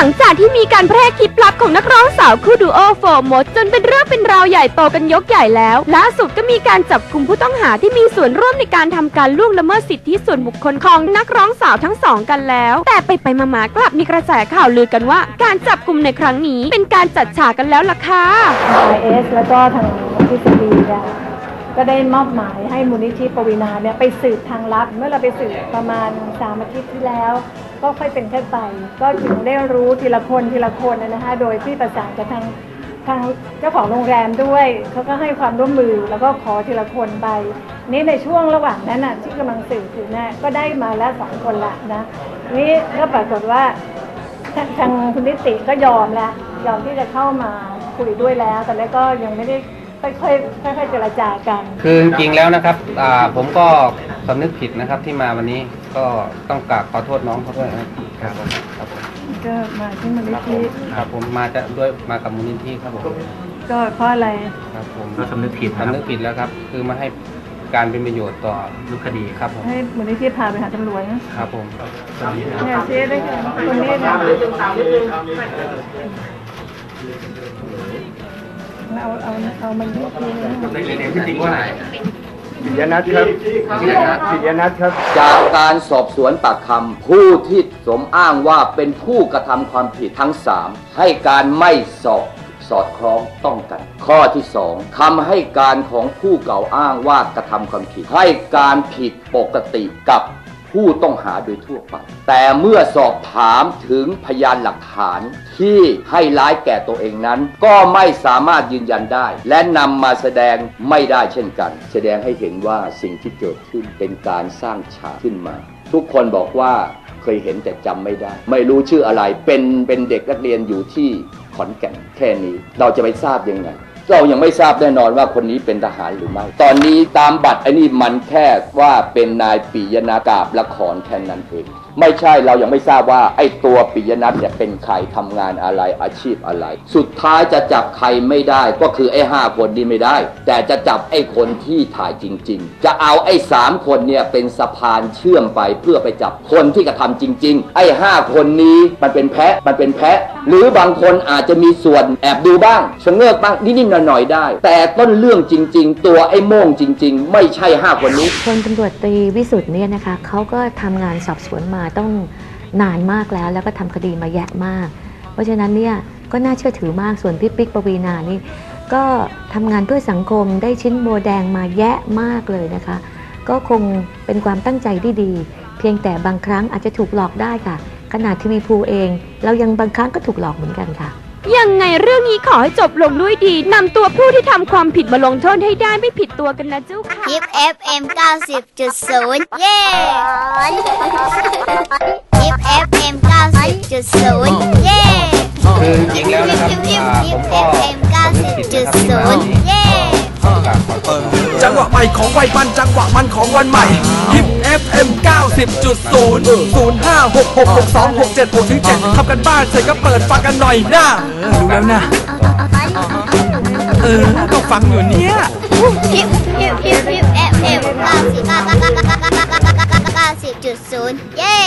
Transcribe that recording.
ังจากที่มีการแพร่คลิปลับของนักร้องสาวคู่ดูโอโฟร์มดจนเป็นเรื่องเป็นราวใหญ่โตกันยกใหญ่แล้วล่าสุดก็มีการจับกลุ่มผู้ต้องหาที่มีส่วนร่วมในการทำการล่วงละเมิดสิทธิส่วนบุคคลของนักร้องสาวทั้งสองกันแล้ว แต่ไปไปๆมาๆกลับมีกระแสข่าวลือกันว่า การจับกลุ่มในครั้งนี้เป็นการจัดฉากกันแล้วล่ะค่ะไอเอสแล้วก็ทางทฤษฎีเนี่ยก็ได้มอบหมายให้มูลนิธิปวีนาเนี่ยไปสืบทางลับเมื่อเราไปสืบประมาณสามอาทิตย์ที่แล้ว ก็ค่อยเป็นค่อยไป ก็ถึงได้รู้ทีละคนทีละคนนะนะคะโดยที่ประสานกับทางทางเจ้าของโรงแรมด้วยเขาก็ให้ความร่วมมือแล้วก็ขอทีละคนไป นี่ในช่วงระหว่างนั้นน่ะที่กำลังสืบอยู่เนี่ยก็ได้มาแล้วสองคนละนะนี่ก็ปรากฏว่าทางทางคุณนิติก็ยอมแล้วยอมที่จะเข้ามาคุยด้วยแล้ว แต่แล้วก็ยังไม่ได้ค่อยๆค่อยๆเจรจากัน คือจริงๆแล้วนะครับผมก็สำนึกผิดนะครับที่มาวันนี้ ก็ต้องกราบขอโทษน้องเขาด้วยนะครับครับผมก็มาที่มูลนิครับผธิมครับผมมาจะด้วยมากับมูลนิธิครับผมก็เพราะอะไร ครับผมก็สำนึกผิดนะคสำรับนึกผิดแล้วครับ คือมาให้การเป็นประโยชน์ต่อรูปคดีครับผมให้มูลนิธิพาไปหาตำรวจนะครับผมเนี่ยเจ๊ได้ค่ะคนนี้นะเอาเอาเอามันที่ทีนึงจริงว่า ปิยนัทครับปิยนัทครับ จากการสอบสวนปากคำผู้ที่สมอ้างว่าเป็นผู้กระทำความผิดทั้ง3ให้การไม่สอบสอดคล้องต้องกัน ข้อที่ 2คำให้การของผู้กล่าวอ้างว่ากระทำความผิด ให้การผิดปกติกับ ผู้ต้องหาโดยทั่วไป แต่เมื่อสอบถามถึงพยานหลักฐานที่ให้ร้ายแก่ตัวเองนั้น ก็ไม่สามารถยืนยันได้ และนำมาแสดงไม่ได้เช่นกัน แสดงให้เห็นว่าสิ่งที่เกิดขึ้นเป็นการสร้างฉากขึ้นมา ทุกคนบอกว่าเคยเห็นแต่จำไม่ได้ ไม่รู้ชื่ออะไรเป็นเป็นเด็กนักเรียนอยู่ที่ขอนแก่นแค่นี้ เราจะไปทราบยังไง เรายังไม่ทราบแน่นอนว่าคนนี้เป็นทหารหรือไม่ ตอนนี้ตามบัตรไอ้นี่มันแค่ว่าเป็นนายปียนากาบละครแค่นั้นเอง ไม่ใช่เรายังไม่ทราบว่าไอ้ตัวปิยนัทเนี่ยเป็นใครทำงานอะไรอาชีพอะไร สุดท้ายจะจับใครไม่ได้ก็คือไอ้ห้าคนนี้ไม่ได้ แต่จะจับไอ้คนที่ถ่ายจริง ๆ จะเอาไอ้สามคนเนี่ยเป็นสะพานเชื่อมไปเพื่อไปจับคนที่กระทำจริง ๆ ไอ้ห้าคนนี้มันเป็นแพะมันเป็นแพะ หรือบางคนอาจจะมีส่วนแอบดูบ้างชะเง้อบ้างนิดๆหน่อยๆได้ แต่ต้นเรื่องจริง ๆ ตัวไอ้โม่งจริง ๆ ไม่ใช่ห้าคนนี้พลตำรวจตรีวิสุทธ์เนี่ยนะคะเขาก็ทำงานสอบสวนมาต้องนานมากแล้ว แล้วก็ทำคดีมาแยะมาก เพราะฉะนั้นเนี่ยก็น่าเชื่อถือมากส่วนพี่ปิ๊กปวีนานี่ก็ทำงานเพื่อสังคมได้ชิ้นโบแดงมาแยะมากเลยนะคะ ก็คงเป็นความตั้งใจที่ดี เพียงแต่บางครั้งอาจจะถูกหลอกได้ค่ะ ขนาดทีวีพูเอง เรายังบางครั้งก็ถูกหลอกเหมือนกันค่ะ ยังไงเรื่องนี้ขอให้จบลงด้วยดีนำตัวผู้ที่ทำความผิดมาลงโทษให้ได้ไม่ผิดตัวกันนะเจ้าค่ะ ฮิป FM 90.0 เย้ฮิป FM 90.0 เย้คือจริงๆแล้วนะครับฮิปอ่าฮิผปมก็ FM สำนึกผิดนะครับที่มาวันนี้90.0 เย้ต้องกราบขอโทษน้องจังหวะใหม่ของวัยมันจังหวะมันของวันใหม่ฮิป FM 90.0 05666267 6 7ทำกันบ้านเสร็จก็เปิดฟังกันหน่อยนะรู้แล้วนะ เออก็ฟังอยู่เนี่ยฮิปฮิปฮิปฮิป FM 90.0เย้